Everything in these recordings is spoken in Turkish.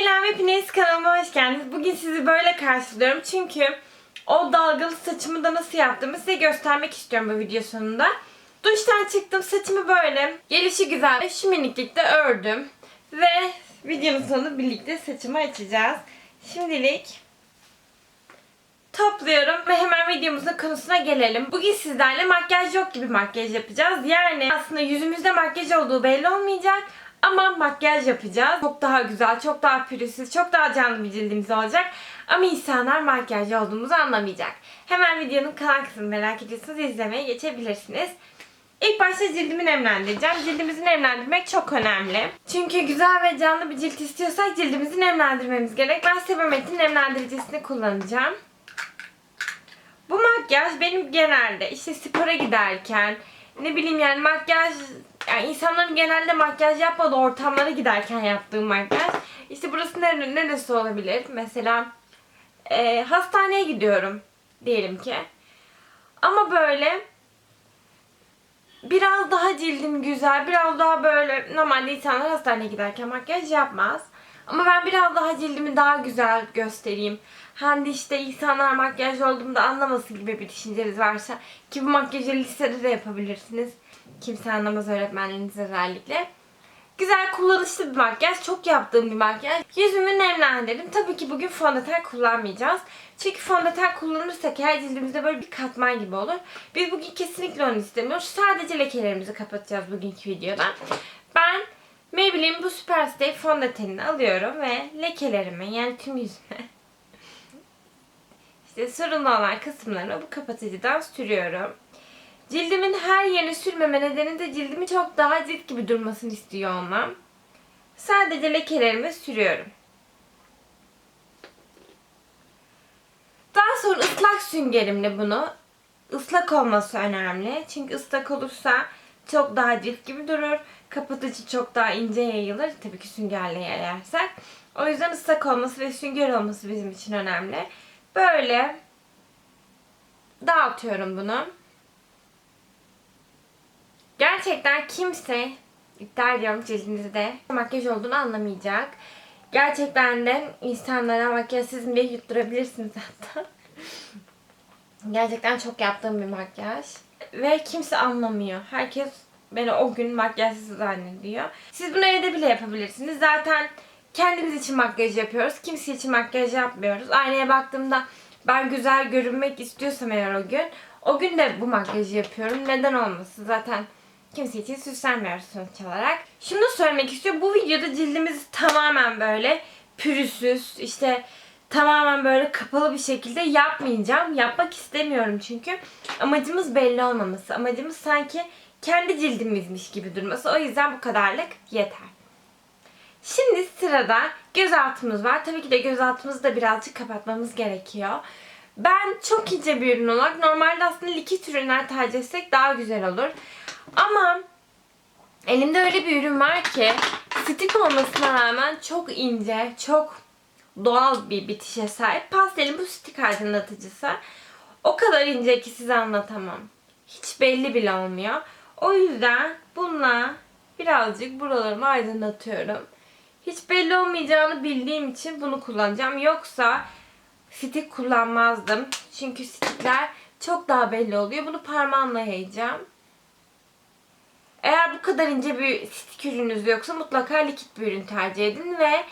Selam hepiniz kanalıma hoş geldiniz. Bugün sizi böyle karşılıyorum çünkü o dalgalı saçımı da nasıl yaptığımı size göstermek istiyorum bu video sonunda. Duştan çıktım saçımı böyle gelişi güzel şu miniklikte ördüm. Ve videonun sonunda birlikte saçımı açacağız. Şimdilik topluyorum ve hemen videomuzun konusuna gelelim. Bugün sizlerle makyaj yok gibi makyaj yapacağız. Yani aslında yüzümüzde makyaj olduğu belli olmayacak ama makyaj yapacağız. Çok daha güzel, çok daha pürüzsüz, çok daha canlı bir cildimiz olacak. Ama insanlar makyaj olduğumuzu anlamayacak. Hemen videonun kalan kısmını merak ediyorsanız izlemeye geçebilirsiniz. İlk başta cildimi nemlendireceğim. Cildimizi nemlendirmek çok önemli. Çünkü güzel ve canlı bir cilt istiyorsak cildimizi nemlendirmemiz gerek. Ben Sebamet'in nemlendiricisini kullanacağım. Bu makyaj benim genelde işte spora giderken ne bileyim yani makyaj yani insanların genelde makyaj yapmadığı ortamlara giderken yaptığım makyaj. İşte burası nere, neresi olabilir? Mesela e, hastaneye gidiyorum diyelim ki. Ama böyle biraz daha cildim güzel, biraz daha böyle normalde insanlar hastaneye giderken makyaj yapmaz. Ama ben biraz daha cildimi daha güzel göstereyim. De işte insanlar makyaj olduğumda anlamasın gibi bir düşünceniz varsa ki bu makyajı lisede de yapabilirsiniz. Kimse anlamaz öğretmenleriniz özellikle. Güzel kullanışlı bir makyaj. Çok yaptığım bir makyaj. Yüzümü nemlendirdim. Tabii ki bugün fondöten kullanmayacağız. Çünkü fondöten kullanırsak her cildimizde böyle bir katman gibi olur. Biz bugün kesinlikle onu istemiyoruz. Sadece lekelerimizi kapatacağız bugünkü videoda. Ben Maybelline bu Superstay fondötenini alıyorum ve lekelerimi yani tüm yüzüme işte sorunlu olan kısımlarını bu kapatıcıdan sürüyorum. Cildimin her yerine sürmeme nedeni de cildimi çok daha cilt gibi durmasını istiyor olmam. Sadece lekelerimi sürüyorum. Daha sonra ıslak süngerimle bunu ıslak olması önemli. Çünkü ıslak olursa çok daha cilt gibi durur. Kapatıcı çok daha ince yayılır. Tabii ki süngerle yayarsak. O yüzden ıslak olması ve sünger olması bizim için önemli. Böyle dağıtıyorum bunu. Gerçekten kimse iddia ediyorum cildinizde makyaj olduğunu anlamayacak. Gerçekten de insanlara makyajsız diye yutturabilirsiniz hatta. Gerçekten çok yaptığım bir makyaj. Ve kimse anlamıyor. Herkes beni o gün makyajsız zannediyor. Siz bunu evde bile yapabilirsiniz. Zaten kendimiz için makyaj yapıyoruz. Kimse için makyaj yapmıyoruz. Aynaya baktığımda ben güzel görünmek istiyorsam eğer o gün o gün de bu makyajı yapıyorum. Neden olmasın? Zaten kimse için süslenmiyoruz sonuç olarak. Şunu da söylemek istiyorum. Bu videoda cildimiz tamamen böyle pürüzsüz, işte tamamen böyle kapalı bir şekilde yapmayacağım. Yapmak istemiyorum çünkü. Amacımız belli olmaması. Amacımız sanki kendi cildimizmiş gibi durması. O yüzden bu kadarlık yeter. Şimdi sırada gözaltımız var. Tabii ki de gözaltımızı da birazcık kapatmamız gerekiyor. Ben çok ince bir ürün olarak normalde aslında likit ürünler tercih etsek daha güzel olur. Ama elimde öyle bir ürün var ki stik olmasına rağmen çok ince, çok doğal bir bitişe sahip. Pastelin bu stik aydınlatıcısı. O kadar ince ki size anlatamam. Hiç belli bile olmuyor. O yüzden bununla birazcık buralarımı aydınlatıyorum. Hiç belli olmayacağını bildiğim için bunu kullanacağım. Yoksa stik kullanmazdım. Çünkü stikler çok daha belli oluyor. Bunu parmağımla yayacağım. Eğer bu kadar ince bir stik ürününüz yoksa mutlaka likit bir ürün tercih edin ve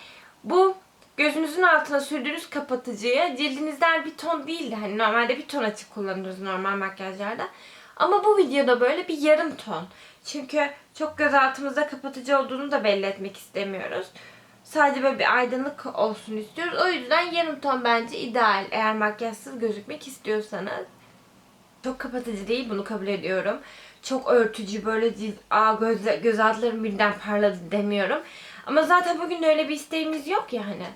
bu gözünüzün altına sürdüğünüz kapatıcıyı cildinizden bir ton değil de hani normalde bir ton açık kullanırız normal makyajlarda. Ama bu videoda böyle bir yarım ton. Çünkü çok göz altımızda kapatıcı olduğunu da belli etmek istemiyoruz. Sadece böyle bir aydınlık olsun istiyoruz. O yüzden yarım ton bence ideal eğer makyajsız gözükmek istiyorsanız. Çok kapatıcı değil bunu kabul ediyorum. Çok örtücü böyle cilt, aa göz, göz altlarım birden parladı demiyorum. Ama zaten bugün öyle bir isteğimiz yok ya hani.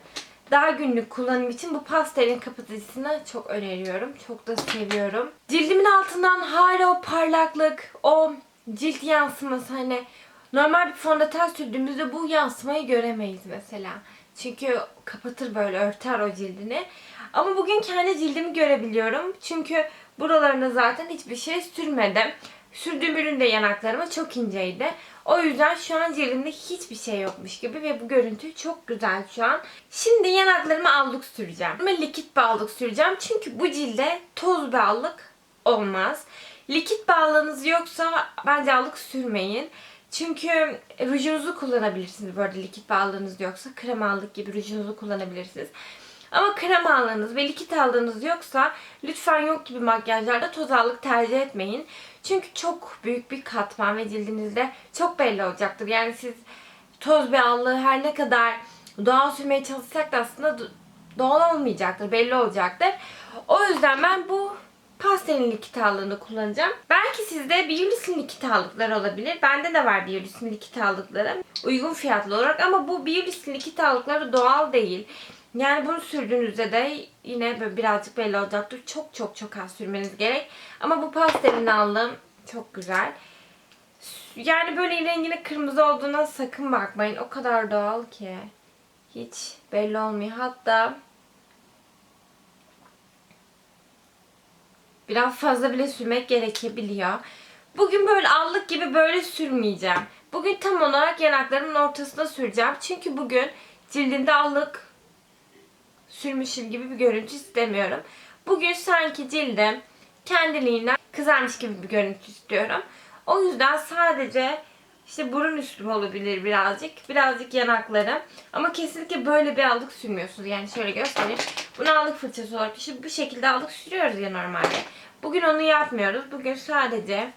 Daha günlük kullanım için bu pastelin kapatıcısını çok öneriyorum. Çok da seviyorum. Cildimin altından hala o parlaklık, o cilt yansıması hani normal bir fondöten sürdüğümüzde bu yansımayı göremeyiz mesela. Çünkü kapatır böyle örter o cildini. Ama bugün kendi cildimi görebiliyorum. Çünkü buralarına zaten hiçbir şey sürmedim. Sürdüğüm ürün de yanaklarıma çok inceydi. O yüzden şu an cildimde hiçbir şey yokmuş gibi ve bu görüntü çok güzel şu an. Şimdi yanaklarıma allık süreceğim. Ama likit bir allık süreceğim. Çünkü bu cilde toz bir allık olmaz. Likit bağlığınız yoksa bence allık sürmeyin. Çünkü rujunuzu kullanabilirsiniz bu arada likit bağlığınız yoksa. Krem allık gibi rujunuzu kullanabilirsiniz. Ama krem aldığınız ve likit aldığınız yoksa lütfen yok gibi makyajlarda toz allık tercih etmeyin. Çünkü çok büyük bir katman ve cildinizde çok belli olacaktır. Yani siz toz bir allığı her ne kadar doğal sürmeye çalışsak da aslında do- doğal olmayacaktır, belli olacaktır. O yüzden ben bu pastelin likit allığını kullanacağım. Belki sizde Biolis'in likit allıkları olabilir. Bende de var Biolis'in likit allıkları. Uygun fiyatlı olarak ama bu Biolis'in likit allıkları doğal değil. Yani bunu sürdüğünüzde de yine böyle birazcık belli olacaktır. Çok çok çok az sürmeniz gerek. Ama bu pastelin aldığım çok güzel. Yani böyle renginin kırmızı olduğuna sakın bakmayın. O kadar doğal ki. Hiç belli olmuyor. Hatta biraz fazla bile sürmek gerekebiliyor. Bugün böyle allık gibi böyle sürmeyeceğim. Bugün tam olarak yanaklarımın ortasına süreceğim. Çünkü bugün cildinde allık sürmüşüm gibi bir görüntü istemiyorum. Bugün sanki cildim kendiliğinden kızarmış gibi bir görüntü istiyorum. O yüzden sadece işte burun üstüm olabilir birazcık. Birazcık yanaklarım. Ama kesinlikle böyle bir allık sürmüyorsunuz. Yani şöyle göstereyim. Bunu allık fırçası olarak işte bu şekilde allık sürüyoruz ya normalde. Bugün onu yapmıyoruz. Bugün sadece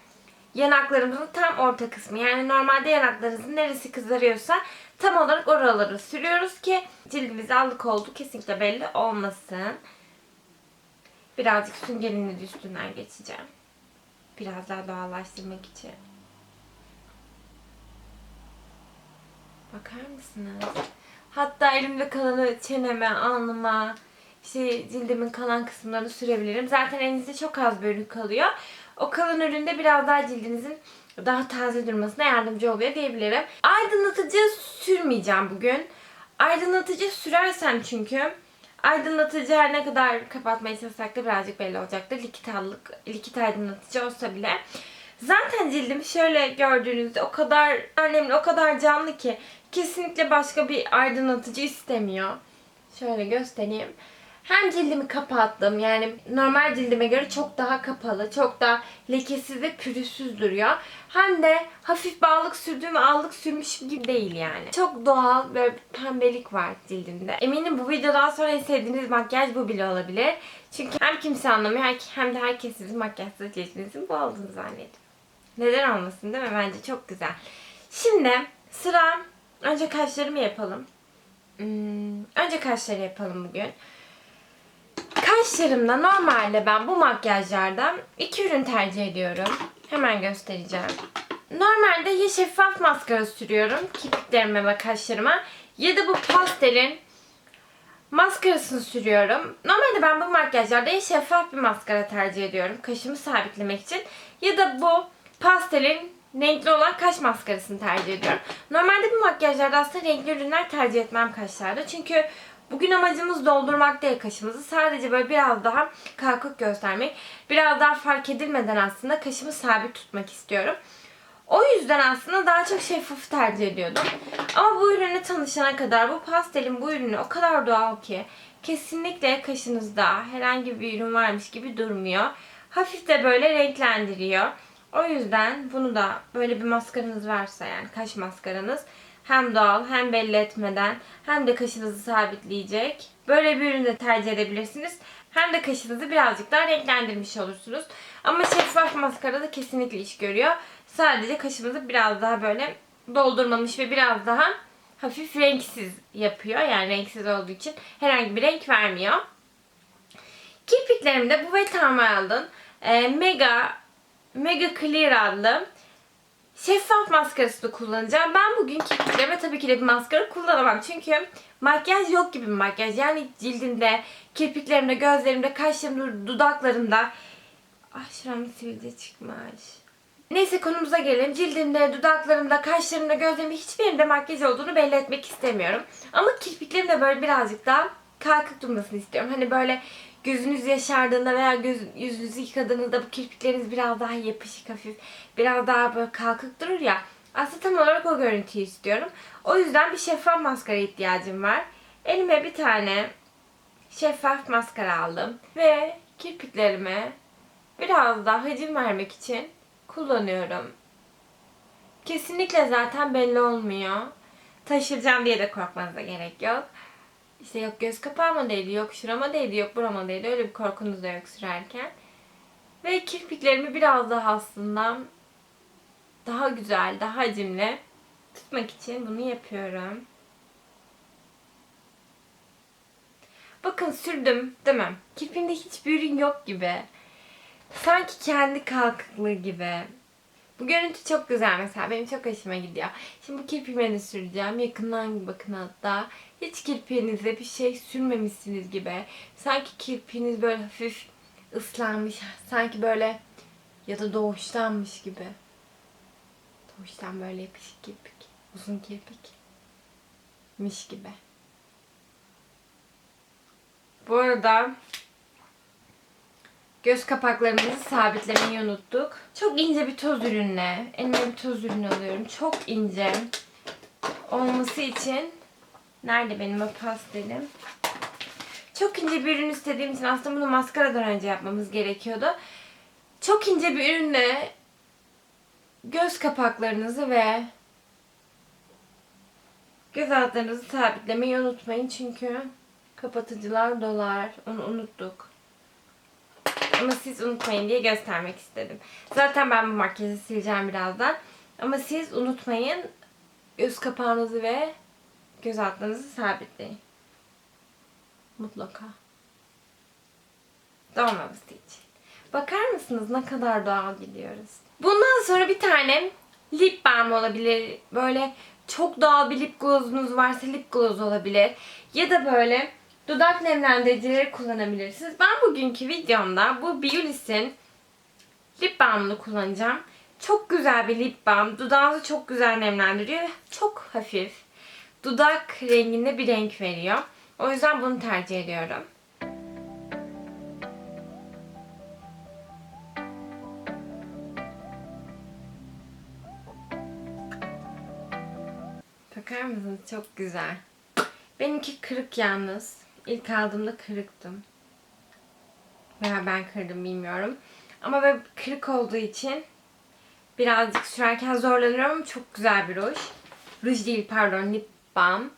yanaklarımızın tam orta kısmı. Yani normalde yanaklarınızın neresi kızarıyorsa tam olarak oraları sürüyoruz ki cildimiz allık oldu kesinlikle belli olmasın. Birazcık süngerini de üstünden geçeceğim. Biraz daha doğallaştırmak için. Bakar mısınız? Hatta elimde kalanı çeneme, alnıma, işte cildimin kalan kısımlarını sürebilirim. Zaten elinizde çok az bir ürün kalıyor. O kalan üründe biraz daha cildinizin daha taze durmasına yardımcı oluyor diyebilirim. Aydınlatıcı sürmeyeceğim bugün. Aydınlatıcı sürersem çünkü aydınlatıcı her ne kadar kapatmaya çalışsak da birazcık belli olacaktır. Likit, allık, likit aydınlatıcı olsa bile. Zaten cildim şöyle gördüğünüzde o kadar önemli, o kadar canlı ki kesinlikle başka bir aydınlatıcı istemiyor. Şöyle göstereyim. Hem cildimi kapattım yani normal cildime göre çok daha kapalı, çok daha lekesiz ve pürüzsüz duruyor. Hem de hafif bağlık sürdüğüm allık sürmüş gibi değil yani. Çok doğal böyle bir pembelik var cildimde. Eminim bu videodan sonra en sevdiğiniz makyaj bu bile olabilir. Çünkü hem kimse anlamıyor hem de herkes sizin makyajsız cildinizin bu olduğunu zannediyor. Neden olmasın değil mi? Bence çok güzel. Şimdi sıra önce kaşlarımı yapalım. Hmm, önce kaşları yapalım bugün. Kaşlarımda normalde ben bu makyajlardan iki ürün tercih ediyorum. Hemen göstereceğim. Normalde ya şeffaf maskara sürüyorum kirpiklerime ve kaşlarıma ya da bu pastelin maskarasını sürüyorum. Normalde ben bu makyajlarda ya şeffaf bir maskara tercih ediyorum kaşımı sabitlemek için ya da bu pastelin renkli olan kaş maskarasını tercih ediyorum. Normalde bu makyajlarda aslında renkli ürünler tercih etmem kaşlarda. Çünkü bugün amacımız doldurmak değil kaşımızı. Sadece böyle biraz daha kalkık göstermek. Biraz daha fark edilmeden aslında kaşımı sabit tutmak istiyorum. O yüzden aslında daha çok şeffaf tercih ediyordum. Ama bu ürünle tanışana kadar bu pastelin bu ürünü o kadar doğal ki kesinlikle kaşınızda herhangi bir ürün varmış gibi durmuyor. Hafif de böyle renklendiriyor. O yüzden bunu da böyle bir maskaranız varsa yani kaş maskaranız hem doğal hem belli etmeden hem de kaşınızı sabitleyecek. Böyle bir ürünü de tercih edebilirsiniz. Hem de kaşınızı birazcık daha renklendirmiş olursunuz. Ama şeffaf maskara da kesinlikle iş görüyor. Sadece kaşımızı biraz daha böyle doldurmamış ve biraz daha hafif renksiz yapıyor. Yani renksiz olduğu için herhangi bir renk vermiyor. Kirpiklerimde bu Wet n Wild'ın e, Mega Mega Clear adlı şeffaf maskarasını kullanacağım. Ben bugün kirpiklerime tabii ki de bir maskara kullanamam. Çünkü makyaj yok gibi bir makyaj. Yani cildimde, kirpiklerimde, gözlerimde, kaşlarımda, dudaklarımda. Ah şuramın sivilce çıkmış. Neyse konumuza gelelim. Cildimde, dudaklarımda, kaşlarımda, gözlerimde hiçbir yerimde makyaj olduğunu belli etmek istemiyorum. Ama kirpiklerimde böyle birazcık daha kalkık durmasını istiyorum. Hani böyle gözünüz yaşardığında veya göz, yüzünüzü yıkadığınızda bu kirpikleriniz biraz daha yapışık hafif, biraz daha böyle kalkık durur ya. Aslında tam olarak o görüntüyü istiyorum. O yüzden bir şeffaf maskara ihtiyacım var. Elime bir tane şeffaf maskara aldım. Ve kirpiklerime biraz daha hacim vermek için kullanıyorum. Kesinlikle zaten belli olmuyor. Taşıracağım diye de korkmanıza gerek yok. İşte yok göz kapağıma değdi, yok şurama değdi, yok burama değdi. Öyle bir korkunuz da yok sürerken. Ve kirpiklerimi biraz daha aslında daha güzel, daha hacimli tutmak için bunu yapıyorum. Bakın sürdüm değil mi? Kirpimde hiçbir ürün yok gibi. Sanki kendi kalkıklığı gibi. Bu görüntü çok güzel mesela. Benim çok hoşuma gidiyor. Şimdi bu kirpiğime de süreceğim. Yakından bakın hatta. Hiç kirpiğinize bir şey sürmemişsiniz gibi. Sanki kirpiğiniz böyle hafif ıslanmış. Sanki böyle ya da doğuştanmış gibi. Doğuştan böyle yapışık kirpik. Uzun kirpik. Miş gibi. Bu arada göz kapaklarımızı sabitlemeyi unuttuk. Çok ince bir toz ürünle, elime bir toz ürünü alıyorum. Çok ince olması için nerede benim o pastelim? Çok ince bir ürün istediğim için aslında bunu maskaradan önce yapmamız gerekiyordu. Çok ince bir ürünle göz kapaklarınızı ve göz altlarınızı sabitlemeyi unutmayın çünkü kapatıcılar dolar. Onu unuttuk. Ama siz unutmayın diye göstermek istedim. Zaten ben bu makyajı sileceğim birazdan. Ama siz unutmayın göz kapağınızı ve göz altlarınızı sabitleyin. Mutlaka. Doğmaması için. Bakar mısınız ne kadar doğal gidiyoruz. Bundan sonra bir tane lip balm olabilir. Böyle çok doğal bir lip gloss'unuz varsa lip gloss olabilir. Ya da böyle dudak nemlendiricileri kullanabilirsiniz. Ben bugünkü videomda bu Biolis'in lip balmını kullanacağım. Çok güzel bir lip balm. Dudağınızı çok güzel nemlendiriyor çok hafif. Dudak renginde bir renk veriyor. O yüzden bunu tercih ediyorum. Bakar mısınız? Çok güzel. Benimki kırık yalnız. İlk aldığımda kırıktım. Veya ben kırdım bilmiyorum. Ama böyle kırık olduğu için birazcık sürerken zorlanıyorum ama çok güzel bir ruj. Ruj değil pardon lip balm.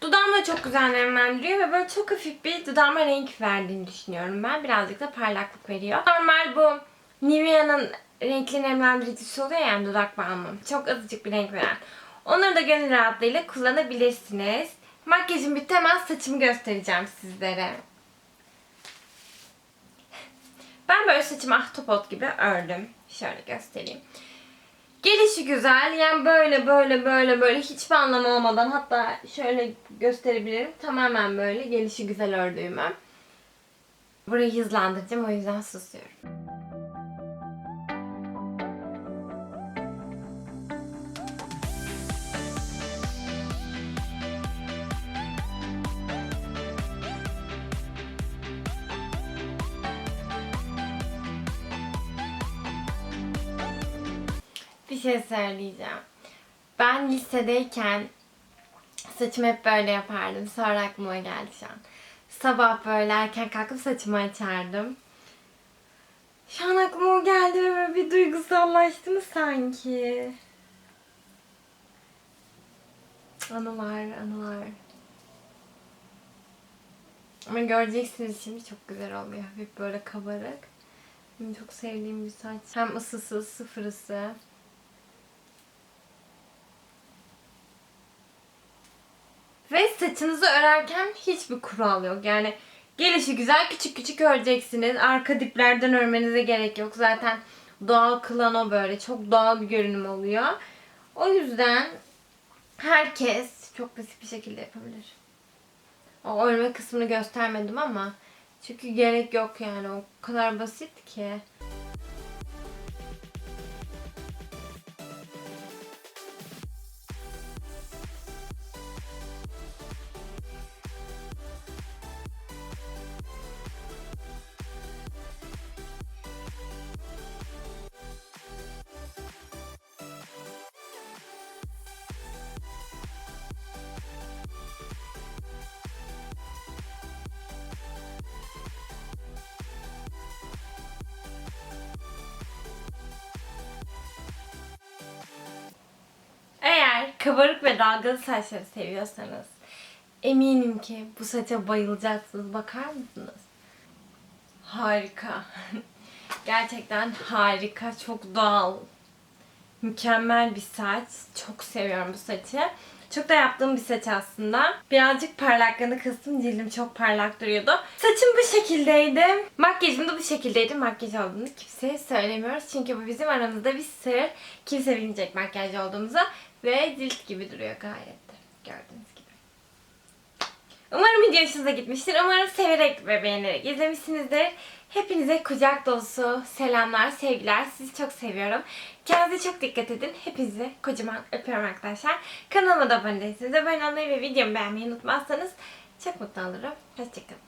Dudağımı da çok güzel nemlendiriyor ve böyle çok hafif bir dudağıma renk verdiğini düşünüyorum ben. Birazcık da parlaklık veriyor. Normal bu Nivea'nın renkli nemlendiricisi oluyor yani dudak balmı. Çok azıcık bir renk veren. Onları da gönül rahatlığıyla kullanabilirsiniz. Makyajım bitti hemen saçımı göstereceğim sizlere. Ben böyle saçımı ahtapot gibi ördüm. Şöyle göstereyim. Gelişi güzel. Yani böyle böyle böyle böyle hiçbir anlamı olmadan hatta şöyle gösterebilirim. Tamamen böyle gelişi güzel ördüğümü. Burayı hızlandıracağım o yüzden susuyorum. Bir şey söyleyeceğim. Ben lisedeyken saçımı hep böyle yapardım. Sonra aklıma geldi şu an. Sabah böyle erken kalkıp saçımı açardım. Şu an aklıma o geldi ve böyle bir duygusallaştım sanki. Anılar, anılar. Ama göreceksiniz şimdi çok güzel oluyor. Hep böyle kabarık. Benim çok sevdiğim bir saç. Hem ısısız, sıfır Ve saçınızı örerken hiçbir kural yok. Yani gelişi güzel küçük küçük öreceksiniz. Arka diplerden örmenize gerek yok. Zaten doğal kılan o böyle. Çok doğal bir görünüm oluyor. O yüzden herkes çok basit bir şekilde yapabilir. O örme kısmını göstermedim ama çünkü gerek yok yani. O kadar basit ki. Kabarık ve dalgalı saçları seviyorsanız eminim ki bu saça bayılacaksınız. Bakar mısınız? Harika. Gerçekten harika. Çok doğal. Mükemmel bir saç. Çok seviyorum bu saçı. Çok da yaptığım bir saç aslında. Birazcık parlaklığını kıstım. Cildim çok parlak duruyordu. Saçım bu şekildeydi. Makyajım da bu şekildeydi. Makyaj olduğunu kimseye söylemiyoruz. Çünkü bu bizim aramızda bir sır. Kimse bilmeyecek makyaj olduğumuzu. Ve cilt gibi duruyor gayet de. Gördüğünüz gibi. Umarım video hoşunuza gitmiştir. Umarım severek ve beğenerek izlemişsinizdir. Hepinize kucak dolusu selamlar, sevgiler. Sizi çok seviyorum. Kendinize çok dikkat edin. Hepinizi kocaman öpüyorum arkadaşlar. Kanalıma da abone değilseniz abone olmayı ve videomu beğenmeyi unutmazsanız çok mutlu olurum. Hoşçakalın.